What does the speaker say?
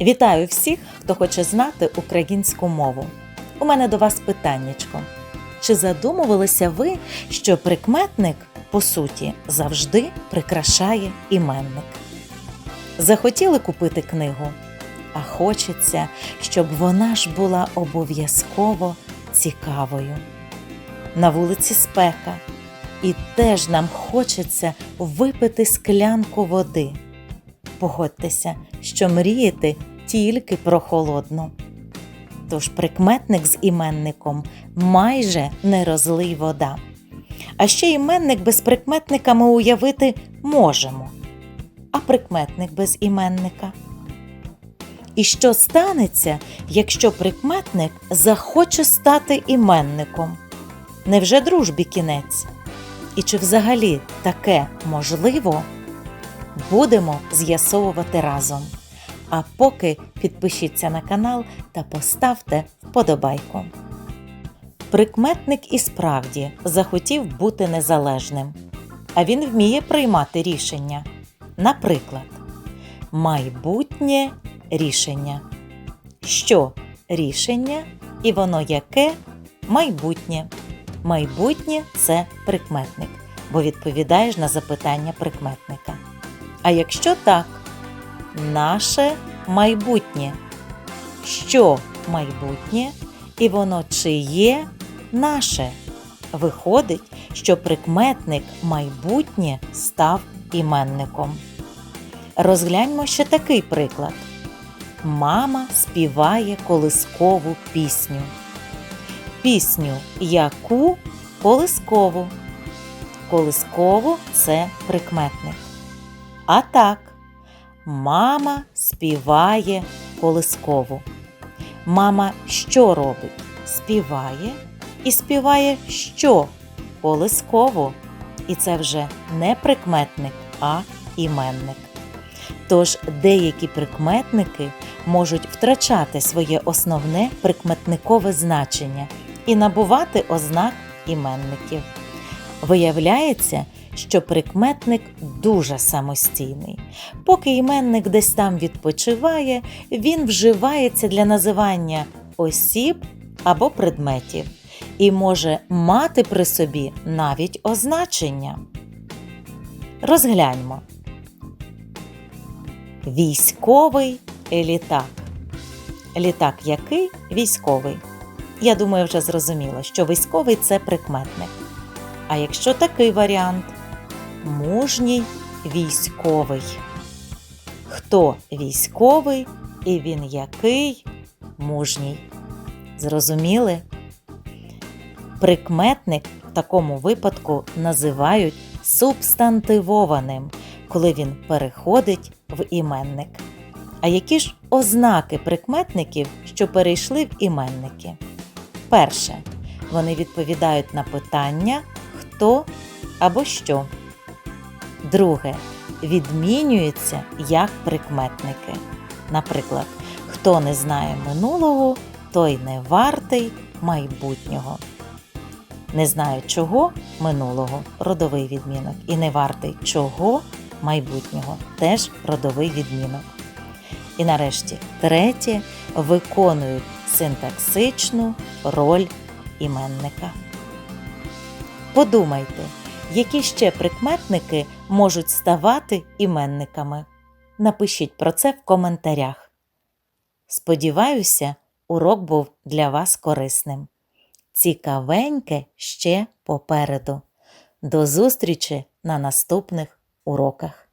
Вітаю всіх, хто хоче знати українську мову. У мене до вас питаннячко. Чи задумувалися ви, що прикметник, по суті, завжди прикрашає іменник? Захотіли купити книгу, а хочеться, щоб вона ж була обов'язково цікавою. На вулиці спека, і теж нам хочеться випити склянку води. Погодьтеся, що мрієте тільки про холодну. Тож прикметник з іменником майже не розлий вода. А ще іменник без прикметника ми уявити можемо. А прикметник без іменника. І що станеться, якщо прикметник захоче стати іменником? Невже дружбі кінець? І чи взагалі таке можливо? Будемо з'ясовувати разом. А поки підпишіться на канал та поставте вподобайку. Прикметник і справді захотів бути незалежним, а він вміє приймати рішення. Наприклад, майбутнє рішення. Що рішення і воно яке майбутнє. Майбутнє це прикметник, бо відповідаєш на запитання прикметника. А якщо так, наше майбутнє. Що майбутнє, і воно чи є наше? Виходить, що прикметник майбутнє став іменником. Розгляньмо ще такий приклад. Мама співає колискову пісню. Пісню яку колискову. Колискову це прикметник. А так, мама співає колискову. Мама що робить? Співає і співає що? Колискову. І це вже не прикметник, а іменник. Тож деякі прикметники можуть втрачати своє основне прикметникове значення і набувати ознак іменників. Виявляється, що прикметник дуже самостійний. Поки іменник десь там відпочиває, він вживається для називання осіб або предметів і може мати при собі навіть означення. Розгляньмо. Військовий літак. Літак який військовий. Я думаю, вже зрозуміло, що військовий це прикметник. А якщо такий варіант мужній військовий. Хто військовий і він який мужній? Зрозуміли? Прикметник в такому випадку називають субстантивованим, коли він переходить в іменник. А які ж ознаки прикметників, що перейшли в іменники? Перше. Вони відповідають на питання хто або що. Друге. Відмінюються як прикметники. Наприклад, хто не знає минулого, той не вартий майбутнього. Не знаю чого минулого родовий відмінок. І не вартий чого майбутнього теж родовий відмінок. І нарешті третє виконують синтаксичну роль іменника. Подумайте, які ще прикметники можуть ставати іменниками. Напишіть про це в коментарях. Сподіваюся, урок був для вас корисним. Цікавеньке ще попереду. До зустрічі на наступних уроках.